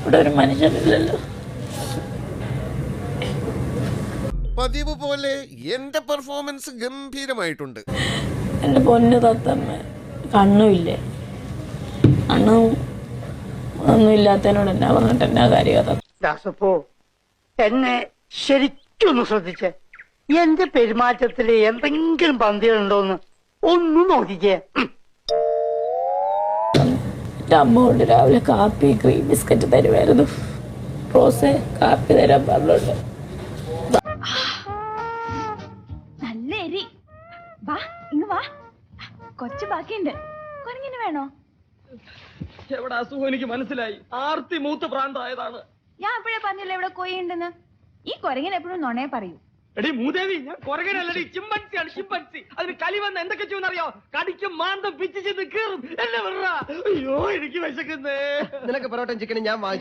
ഇവിടെ ഒരു മനുഷ്യനില്ലല്ലോ. പതിവ് പോലെ എന്റെ പെർഫോമൻസ് ഗംഭീരമായിട്ടുണ്ട്. എന്റെ പൊന്ന് തത്തമ്മ കണ്ണുമില്ലേ? കണ്ണും ഒന്നും ഇല്ലാത്തതിനോട് എന്നാ പറഞ്ഞിട്ട് എന്നാ കാര്യം ദാസപ്പോ എന്നെ ശരിക്കൊന്ന് ശ്രദ്ധിച്ചേ. എന്റെ പെരുമാറ്റത്തിൽ എന്തെങ്കിലും പന്തികളുണ്ടോന്ന് ഒന്ന് നോക്കിക്കേ. എന്റെ അമ്മ കൊണ്ട് രാവിലെ കാപ്പി ക്രീം ബിസ്ക്കറ്റ് തരുമായിരുന്നു റോസെ കാപ്പി തരാൻ പറഞ്ഞുണ്ട്. നല്ല എരി വാ ഇങ്ങ് വാ. കൊച്ചു ബാക്കിയുണ്ട്. കുരങ്ങിന് വേണോ? എവിടെ അസുഖം എനിക്ക് മനസ്സിലായി? ആർത്തി മൂത്ത് പ്രാന്തായതാണ്. ഞാൻ എപ്പോഴേ പറഞ്ഞില്ല ഇവിടെ കൊയ്യുണ്ടെന്ന്? ഈ കുരങ്ങിന് എപ്പോഴും നുണയെ പറയൂ. എടി മൂദേവി ഞാൻ കൊരകനല്ലടി. ചിമ്പൻസിയാണ് ചിമ്പൻസി. അതിന് കലി വന്ന് എന്തൊക്കെ ചെയ്യുന്നറിയോ കടിക്കും മാന്തം പിച്ചു ചെന്ന് കീറും. എന്നെ വിടറാ. അയ്യോ എനിക്ക് വിശക്കുന്നേ. നിനക്ക് പൊറോട്ടയും ചിക്കനും ഞാൻ വാങ്ങിച്ചു.